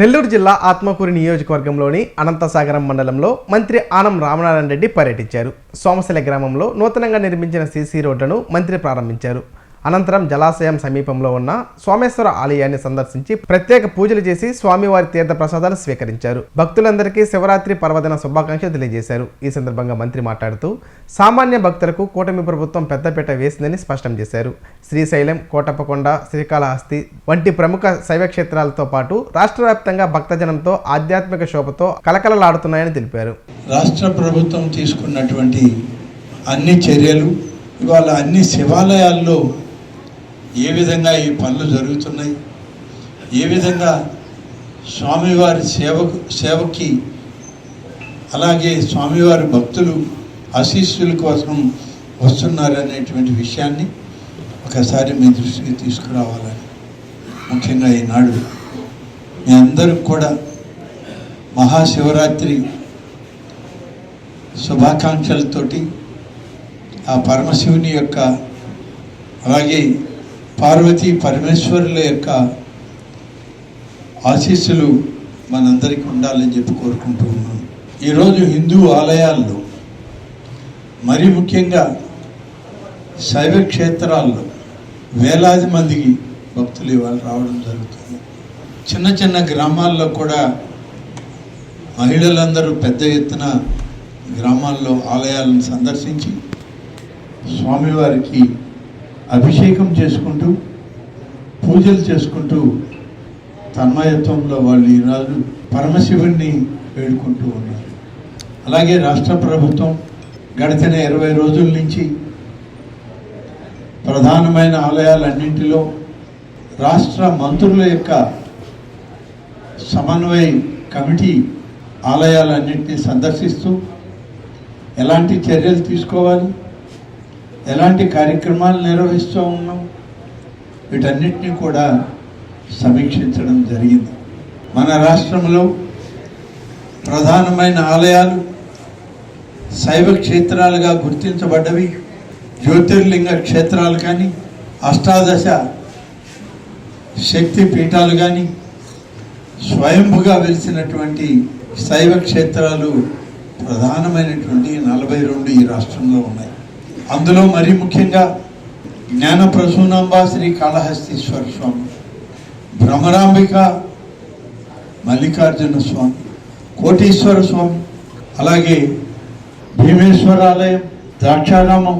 నెల్లూరు జిల్లా ఆత్మకూరు నియోజకవర్గంలోని అనంతసాగరం మండలంలో మంత్రి ఆనం రామనారాయణ రెడ్డి పర్యటించారు. సోమశిల గ్రామంలో నూతనంగా నిర్మించిన సీసీ రోడ్లను మంత్రి ప్రారంభించారు. అనంతరం జలాశయం సమీపంలో ఉన్న సోమేశ్వర ఆలయాన్ని సందర్శించి ప్రత్యేక పూజలు చేసి స్వామివారి తీర్థ ప్రసాదాలు స్వీకరించారు. భక్తులందరికీ శివరాత్రి పర్వదిన శుభాకాంక్షలు తెలియజేశారు. ఈ సందర్భంగా మంత్రి మాట్లాడుతూ సామాన్య భక్తులకు కూటమి ప్రభుత్వం పెద్దపీట వేసిందని స్పష్టం చేశారు. శ్రీశైలం కోటప్పకొండ శ్రీకాళహస్తి వంటి ప్రముఖ శైవ క్షేత్రాలతో పాటు రాష్ట్ర వ్యాప్తంగా భక్తజనంతో ఆధ్యాత్మిక శోభతో కలకలలాడుతున్నాయని తెలిపారు. రాష్ట్ర ప్రభుత్వం తీసుకున్నటువంటి అన్ని చర్యలు ఇవాళ అన్ని శివాలయాల్లో ఏ విధంగా ఈ పనులు జరుగుతున్నాయి? ఏ విధంగా స్వామివారి సేవకు సేవకి అలాగే స్వామివారి భక్తులు ఆశీస్సుల కోసం వస్తున్నారు అనేటువంటి విషయాన్ని ఒకసారి మీ దృష్టికి తీసుకురావాలని ముఖ్యంగా ఈనాడు మీ అందరికి కూడా మహాశివరాత్రి శుభాకాంక్షలతోటి ఆ పరమశివుని యొక్క అలాగే పార్వతీ పరమేశ్వరుల యొక్క ఆశీస్సులు మనందరికీ ఉండాలని చెప్పి కోరుకుంటూ ఉన్నాం. ఈరోజు హిందూ ఆలయాల్లో మరి ముఖ్యంగా శైవ క్షేత్రాల్లో వేలాది మందికి భక్తులు ఇవాళ రావడం జరుగుతుంది. చిన్న చిన్న గ్రామాల్లో కూడా మహిళలందరూ పెద్ద ఎత్తున గ్రామాల్లో ఆలయాలను సందర్శించి స్వామివారికి అభిషేకం చేసుకుంటూ పూజలు చేసుకుంటూ తన్మయత్వంలో వాళ్ళు ఈరోజు పరమశివుణ్ణి వేడుకుంటూ ఉన్నారు. అలాగే రాష్ట్ర ప్రభుత్వం గడిచిన ఇరవై రోజుల నుంచి ప్రధానమైన ఆలయాలన్నింటిలో రాష్ట్ర మంత్రుల యొక్క సమన్వయ కమిటీ ఆలయాలన్నింటినీ సందర్శిస్తూ ఎలాంటి చర్యలు తీసుకోవాలి? ఎలాంటి కార్యక్రమాలు నిర్వహిస్తూ ఉన్నాం? వీటన్నిటినీ కూడా సమీక్షించడం జరిగింది. మన రాష్ట్రంలో ప్రధానమైన ఆలయాలు శైవ క్షేత్రాలుగా గుర్తించబడ్డవి జ్యోతిర్లింగ క్షేత్రాలు కానీ అష్టాదశ శక్తి పీఠాలు కానీ స్వయంభుగా వెలిసినటువంటి శైవ క్షేత్రాలు ప్రధానమైనటువంటి నలభై రెండు ఈ రాష్ట్రంలో ఉన్నాయి. అందులో మరీ ముఖ్యంగా జ్ఞాన ప్రసూనాంబ శ్రీ కాళహస్తీశ్వర స్వామి భ్రమరాంబిక మల్లికార్జున స్వామి కోటీశ్వర స్వామి అలాగే భీమేశ్వర ఆలయం ద్రాక్షారామం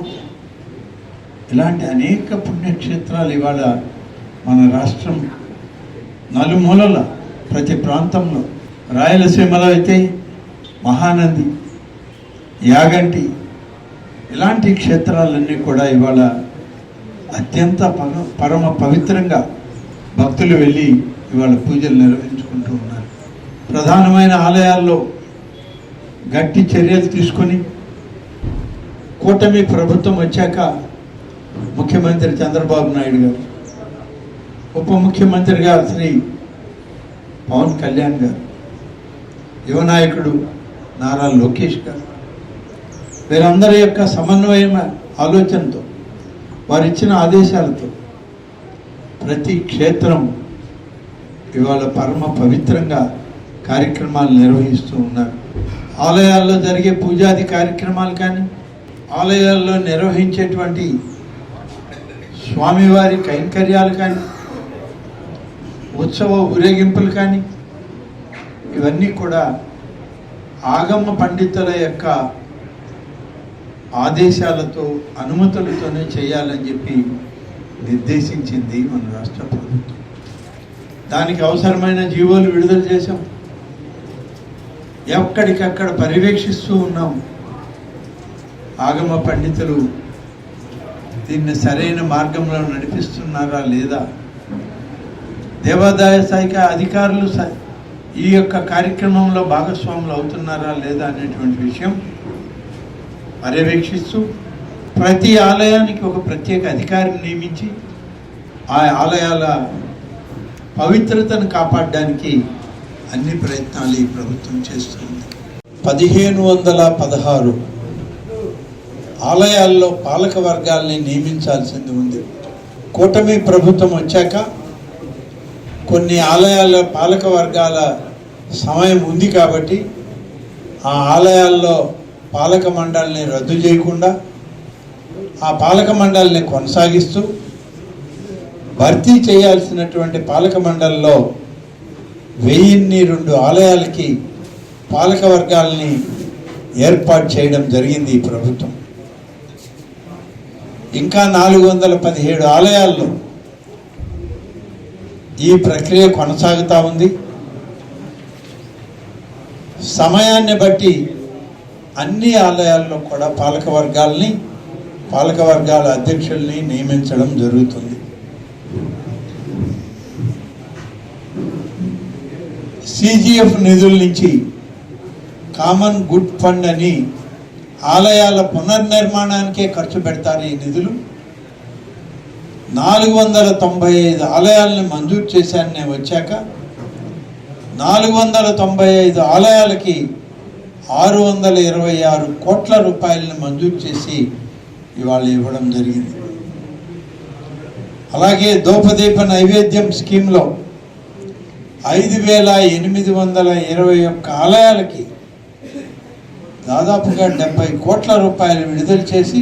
ఇలాంటి అనేక పుణ్యక్షేత్రాలు ఇవాళ మన రాష్ట్రం నలుమూలల ప్రతి ప్రాంతంలో. రాయలసీమలో అయితే మహానంది యాగంటి ఇలాంటి క్షేత్రాలన్నీ కూడా ఇవాళ అత్యంత పర- పరమ పవిత్రంగా భక్తులు వెళ్ళి ఇవాళ పూజలు నిర్వహించుకుంటూ ఉన్నారు. ప్రధానమైన ఆలయాల్లో గట్టి చర్యలు తీసుకొని కూటమి ప్రభుత్వం వచ్చాక ముఖ్యమంత్రి చంద్రబాబు నాయుడు గారు ఉప ముఖ్యమంత్రిగా శ్రీ పవన్ కళ్యాణ్ గారు యువనాయకుడు నారా లోకేష్ గారు వీరందరి యొక్క సమన్వయం ఆలోచనతో వారు ఇచ్చిన ఆదేశాలతో ప్రతి క్షేత్రం ఇవాళ పరమ పవిత్రంగా కార్యక్రమాలు నిర్వహిస్తూ ఉన్నారు. ఆలయాల్లో జరిగే పూజాది కార్యక్రమాలు కానీ ఆలయాల్లో నిర్వహించేటువంటి స్వామివారి కైంకర్యాలు కానీ ఉత్సవ ఊరేగింపులు కానీ ఇవన్నీ కూడా ఆగమ పండితుల యొక్క ఆదేశాలతో అనుమతులతోనే చేయాలని చెప్పి నిర్దేశించింది మన రాష్ట్ర ప్రభుత్వం. దానికి అవసరమైన జీవోలు విడుదల చేశాం. ఎక్కడికక్కడ పర్యవేక్షిస్తూ ఉన్నాం. ఆగమ పండితులు దీన్ని సరైన మార్గంలో నడిపిస్తున్నారా లేదా? దేవాదాయ శాఖ అధికారులు స- ఈ యొక్క కార్యక్రమంలో భాగస్వాములు అవుతున్నారా లేదా అనేటువంటి విషయం పర్యవేక్షిస్తూ ప్రతి ఆలయానికి ఒక ప్రత్యేక అధికారిని నియమించి ఆ ఆలయాల పవిత్రతను కాపాడడానికి అన్ని ప్రయత్నాలు ఈ ప్రభుత్వం చేస్తుంది. పదిహేను వందల పదహారు ఆలయాల్లో పాలక వర్గాల్ని నియమించాల్సింది ఉంది. కూటమి ప్రభుత్వం వచ్చాక కొన్ని ఆలయాల పాలక వర్గాల సమయం ఉంది కాబట్టి ఆ ఆలయాల్లో పాలక మండలిని రద్దు చేయకుండా ఆ పాలక మండలిని కొనసాగిస్తూ భర్తీ చేయాల్సినటువంటి పాలక మండలిలో వెయ్యిన్ని రెండు ఆలయాలకి పాలక వర్గాల్ని ఏర్పాటు చేయడం జరిగింది ఈ ప్రభుత్వం. ఇంకా నాలుగు వందల పదిహేడు ఆలయాల్లో ఈ ప్రక్రియ కొనసాగుతూ ఉంది. సమయాన్ని బట్టి అన్ని ఆలయాల్లో కూడా పాలక వర్గాల్ని పాలక వర్గాల అధ్యక్షుల్ని నియమించడం జరుగుతుంది. సిజిఎఫ్ నిధుల నుంచి కామన్ గుడ్ ఫండ్ అని ఆలయాల పునర్నిర్మాణానికే ఖర్చు పెడతారు ఈ నిధులు. నాలుగు వందల తొంభై ఐదు ఆలయాలను మంజూరు చేశాను నేను వచ్చాక. నాలుగు వందల తొంభై ఐదు ఆలయాలకి ఆరు వందల ఇరవై ఆరు కోట్ల రూపాయలను మంజూరు చేసి ఇవాళ ఇవ్వడం జరిగింది. అలాగే దోపదీప నైవేద్యం స్కీమ్లో ఐదు వేల ఎనిమిది వందల ఇరవై ఒక్క ఆలయాలకి దాదాపుగా డెబ్బై కోట్ల రూపాయలు విడుదల చేసి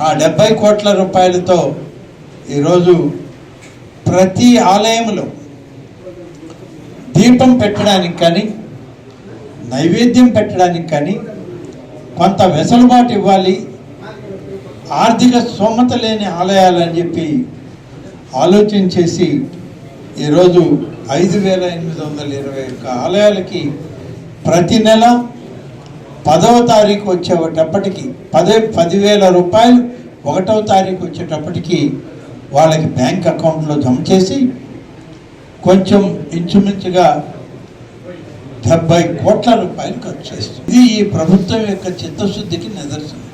ఆ డెబ్బై కోట్ల రూపాయలతో ఈరోజు ప్రతి ఆలయంలో దీపం పెట్టడానికి కానీ నైవేద్యం పెట్టడానికి కానీ కొంత వెసులుబాటు ఇవ్వాలి. ఆర్థిక స్తోమత లేని ఆలయాలు అని చెప్పి ఆలోచన చేసి ఈరోజు ఐదు వేల ఎనిమిది వందల ఇరవై ఒక్క ఆలయాలకి ప్రతి నెల పదవ తారీఖు వచ్చేటప్పటికి పదే పదివేల రూపాయలు ఒకటవ తారీఖు వచ్చేటప్పటికి వాళ్ళకి బ్యాంక్ అకౌంట్లో జమ చేసి కొంచెం ఇంచుమించుగా డెబ్బై కోట్ల రూపాయలు ఖర్చు చేస్తుంది. ఇది ఈ ప్రభుత్వం యొక్క చిత్తశుద్ధికి నిదర్శనం.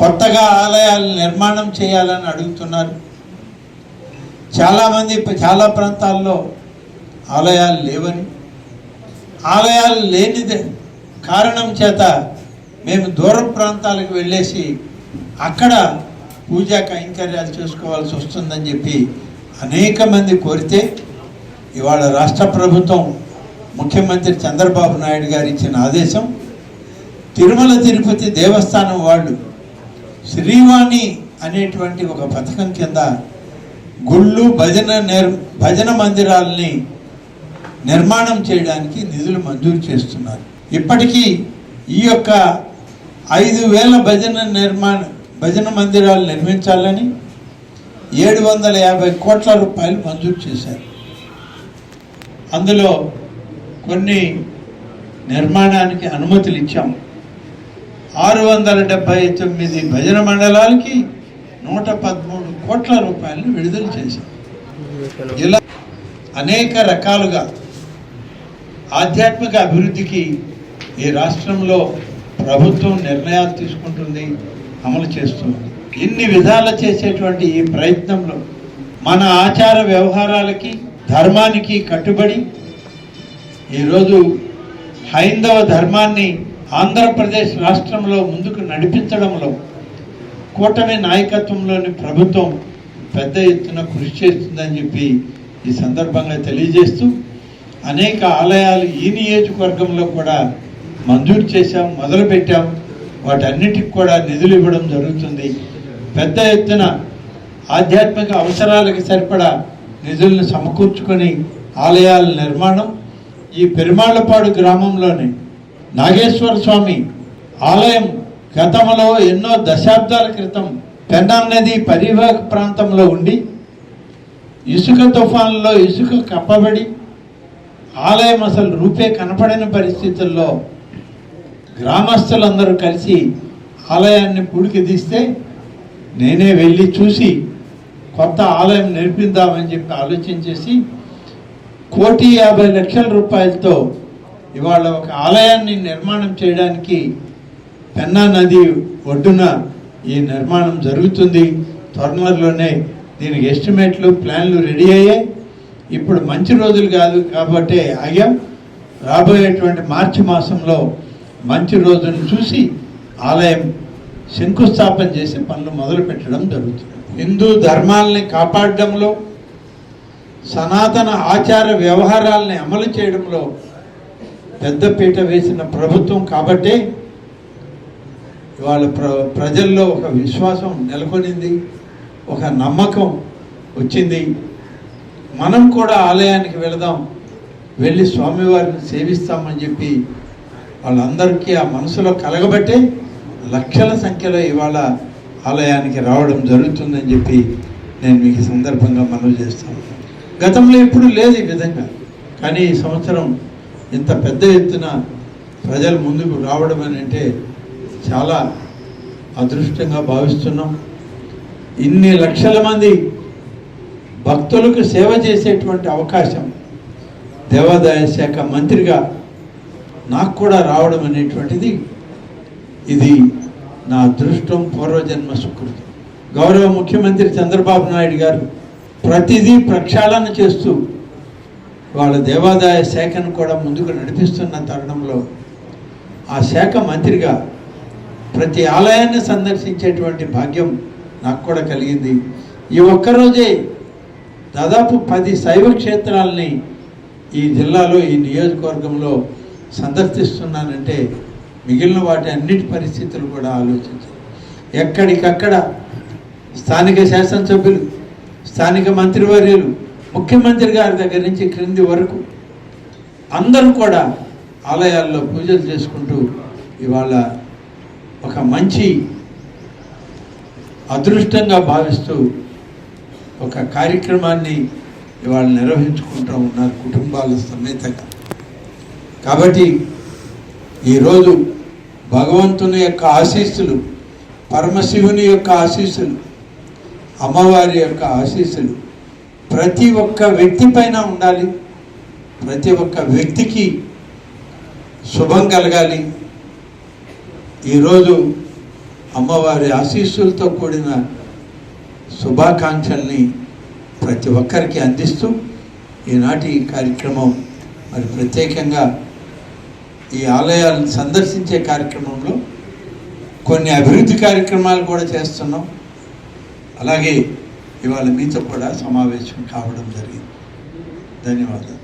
కొత్తగా ఆలయాలు నిర్మాణం చేయాలని అడుగుతున్నారు. చాలామంది చాలా ప్రాంతాల్లో ఆలయాలు లేవని. ఆలయాలు లేనిదే కారణం చేత మేము దూర ప్రాంతాలకు వెళ్ళేసి అక్కడ పూజా కైంకర్యాలు చేసుకోవాల్సి వస్తుందని చెప్పి అనేక మంది కోరితే ఇవాళ రాష్ట్ర ప్రభుత్వం ముఖ్యమంత్రి చంద్రబాబు నాయుడు గారు ఇచ్చిన ఆదేశం తిరుమల తిరుపతి దేవస్థానం వాళ్ళు శ్రీవాణి అనేటువంటి ఒక పథకం కింద గుళ్ళు భజన నిర్ భజన మందిరాలని నిర్మాణం చేయడానికి నిధులు మంజూరు చేస్తున్నారు. ఇప్పటికీ ఈ యొక్క ఐదు వేల భజన నిర్మాణ భజన మందిరాలు నిర్మించాలని ఏడు వందల యాభై కోట్ల రూపాయలు మంజూరు చేశారు. అందులో కొన్ని నిర్మాణానికి అనుమతులు ఇచ్చాము. ఆరు వందల డెబ్బై తొమ్మిది భజన మండలాలకి నూట పదమూడు కోట్ల రూపాయలను విడుదల చేశాం. ఇలా అనేక రకాలుగా ఆధ్యాత్మిక అభివృద్ధికి ఈ రాష్ట్రంలో ప్రభుత్వం నిర్ణయాలు తీసుకుంటుంది అమలు చేస్తుంది. ఇన్ని విధాలు చేసేటువంటి ఈ ప్రయత్నంలో మన ఆచార వ్యవహారాలకి ధర్మానికి కట్టుబడి ఈరోజు హైందవ ధర్మాన్ని ఆంధ్రప్రదేశ్ రాష్ట్రంలో ముందుకు నడిపించడంలో కూటమి నాయకత్వంలోని ప్రభుత్వం పెద్ద ఎత్తున కృషి చేస్తుందని చెప్పి ఈ సందర్భంగా తెలియజేస్తూ అనేక ఆలయాలు ఈ నియోజకవర్గంలో కూడా మంజూరు చేశాం మొదలుపెట్టాం. వాటన్నిటికి కూడా నిధులు ఇవ్వడం జరుగుతుంది. పెద్ద ఎత్తున ఆధ్యాత్మిక అవసరాలకు సరిపడా నిధులను సమకూర్చుకొని ఆలయాల నిర్మాణం ఈ పెరుమాళ్ళపాడు గ్రామంలోని నాగేశ్వర స్వామి ఆలయం గతంలో ఎన్నో దశాబ్దాల క్రితం పెన్నా నది పరివాహక ప్రాంతంలో ఉండి ఇసుక తుఫాన్లో ఇసుక కప్పబడి ఆలయం అసలు రూపే కనపడని పరిస్థితుల్లో గ్రామస్తులందరూ కలిసి ఆలయాన్ని పుడికి తీస్తే నేనే వెళ్ళి చూసి కొత్త ఆలయం నిర్మిద్దామని చెప్పి ఆలోచన చేసి కోటి యాభై లక్షల రూపాయలతో ఇవాళ ఒక ఆలయాన్ని నిర్మాణం చేయడానికి పెన్నా నది ఒడ్డున ఈ నిర్మాణం జరుగుతుంది. త్వరలోనే దీనికి ఎస్టిమేట్లు ప్లాన్లు రెడీ అయ్యాయి. ఇప్పుడు మంచి రోజులు కాదు కాబట్టి ఆగాం. రాబోయేటువంటి మార్చి మాసంలో మంచి రోజును చూసి ఆలయం శంకుస్థాపన చేసి పనులు మొదలు పెట్టడం జరుగుతుంది. హిందూ ధర్మాల్ని కాపాడడంలో సనాతన ఆచార వ్యవహారాలని అమలు చేయడంలో పెద్దపీట వేసిన ప్రభుత్వం కాబట్టే ఇవాళ ప్ర ప్రజల్లో ఒక విశ్వాసం నెలకొనింది ఒక నమ్మకం వచ్చింది. మనం కూడా ఆలయానికి వెళదాం వెళ్ళి స్వామివారిని సేవిస్తామని చెప్పి వాళ్ళందరికీ ఆ మనసులో కలగబట్టే లక్షల సంఖ్యలో ఇవాళ ఆలయానికి రావడం జరుగుతుందని చెప్పి నేను మీకు సందర్భంగా మనవి చేస్తాను. గతంలో ఎప్పుడు లేదు ఈ విధంగా. కానీ ఈ సంవత్సరం ఇంత పెద్ద ఎత్తున ప్రజలు ముందుకు రావడం అని అంటే చాలా అదృష్టంగా భావిస్తున్నాం. ఇన్ని లక్షల మంది భక్తులకు సేవ చేసేటువంటి అవకాశం దేవాదాయ శాఖ మంత్రిగా నాకు కూడా రావడం అనేటువంటిది ఇది నా అదృష్టం పూర్వజన్మ సుకృతి. గౌరవ ముఖ్యమంత్రి చంద్రబాబు నాయుడు గారు ప్రతిదీ ప్రక్షాళన చేస్తూ వాళ్ళ దేవాదాయ శాఖను కూడా ముందుకు నడిపిస్తున్న తరుణంలో ఆ శాఖ మంత్రిగా ప్రతి ఆలయాన్ని సందర్శించేటువంటి భాగ్యం నాకు కూడా కలిగింది. ఈ ఒక్కరోజే దాదాపు పది శైవ క్షేత్రాలని ఈ జిల్లాలో ఈ నియోజకవర్గంలో సందర్శిస్తున్నానంటే మిగిలిన వాటి అన్నిటి పరిస్థితులు కూడా ఆలోచించాలి. ఎక్కడికక్కడ స్థానిక శాసనసభ్యులు స్థానిక మంత్రివర్యులు ముఖ్యమంత్రి గారి దగ్గర నుంచి క్రింది వరకు అందరూ కూడా ఆలయాల్లో పూజలు చేసుకుంటూ ఇవాళ ఒక మంచి అదృష్టంగా భావిస్తూ ఒక కార్యక్రమాన్ని ఇవాళ నిర్వహించుకుంటూ ఉన్నారు కుటుంబాల సమేతంగా. కాబట్టి ఈరోజు భగవంతుని యొక్క ఆశీస్సులు పరమశివుని యొక్క ఆశీస్సులు అమ్మవారి యొక్క ఆశీస్సులు. ప్రతి ఒక్క వ్యక్తి పైన ఉండాలి. ప్రతి ఒక్క వ్యక్తికి శుభం కలగాలి. ఈరోజు అమ్మవారి ఆశీస్సులతో కూడిన శుభాకాంక్షల్ని ప్రతి ఒక్కరికి అందిస్తూ ఈనాటి కార్యక్రమం మరి ప్రత్యేకంగా ఈ ఆలయాలను సందర్శించే కార్యక్రమంలో కొన్ని అభివృద్ధి కార్యక్రమాలు కూడా చేస్తున్నాం. అలాగే ఇవాళ మీతో కూడా సమావేశం కావడం జరిగింది. ధన్యవాదాలు.